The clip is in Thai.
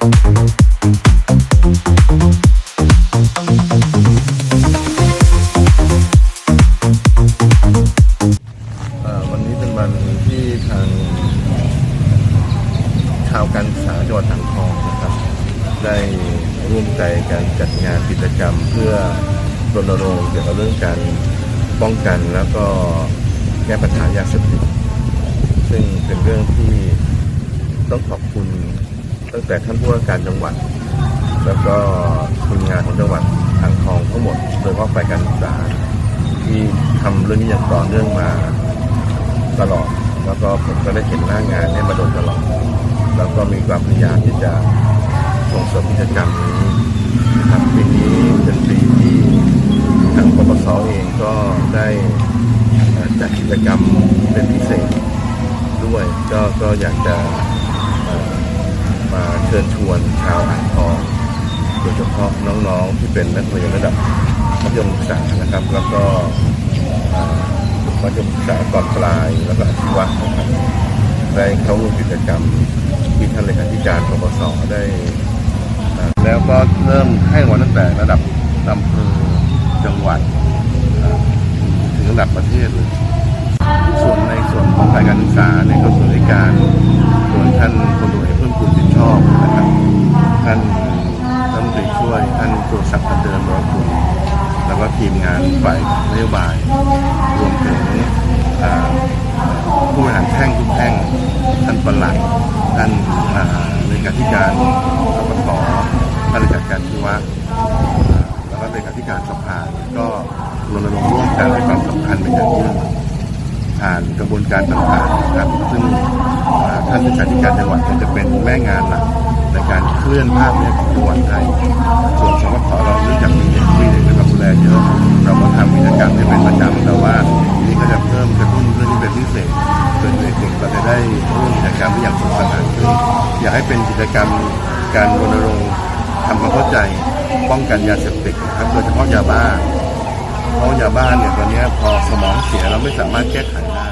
วันนี้เป็นวันที่ทางชาวการศึกษาจังหวัดอ่างทองนะครับ ได้ร่วมใจกันจัดงานกิจกรรมเพื่อรณรงค์เกี่ยวกับเรื่องการป้องกันแล้วก็แก้ปัญหายาเสพติดซึ่งเป็นเรื่องที่ต้องขอบคุณ ตั้งแต่ท่านผู้ว่าการจังหวัด แล้วก็ทีมงานของจังหวัดอ่างทองทั้งหมดโดยเฉพาะฝ่ายการศึกษาที่ทำเรื่องนี้อย่างต่อเนื่องมาตลอด แล้วก็ผมก็ได้เห็นหน้างานเนี้มาโดยตลอด แล้วก็มีความพยายามที่จะส่งเสริมกิจกรรมนี้นะครับปีนี้เป็นปีที่ทางปปสเองก็ได้จัดกิจกรรมเป็นพิเศษด้วยก็ก็อยากจะ มาเชิญชวนชาวอ่างทองโดยเฉพาะน้องๆที่เป็นนักเรียนระดับมัธยมศึกษานะครับ แล้วก็มัธยมศึกษาก่อนปลายแล้วก็อาชีวะนะครับได้เข้าร่วมกิจกรรมที่ท่านเลขาธิการปปสได้แล้วก็เริ่มให้รางวัลตั้งแต่ระดับอำเภอจังหวัดถึงระดับประเทศเลยส่วนในส่วนของการศึกษาในยก็ส่วนในการ แล้วก็ทีมงานฝ่ายนโยบาย รวมถึงผู้บริหารแท่งทุกแท่งท่านปลัดท่านอ่าเลขาธิการสปทท่านเลขาธิการที่ว่าแล้วก็เลขาธิการสภาก็รณรงค์ร่วมกันให้ความสำคัญเป็นอย่างยิ่งผ่านกระบวนการต่างๆนะครับซึ่งท่านเลขาธิการจังหวัดจะเป็นแม่งานหลักในการเคลื่อนภาพนี้ของจังหวัดให้ส่วนสมทเราเนื่องจากมี ลเยอะ เราก็ทำกิจกรรมที่เป็นประจำแต่ว่าทีนี้ก็จะเพิ่มกระตุ้นเรื่องนี้เป็นพิเศษเพื่อเด็กๆเราจะได้ร่วมกิจกรรมที่อย่างสนุกสนานขึ้นอยากให้เป็นกิจกรรมการรณรงค์ทำความเข้าใจป้องกันยาเสพติดนะครับโดยเฉพาะยาบ้าเพราะยาบ้าเนี่ยตอนนี้พอสมองเสียเราไม่สามารถแก้ไขได้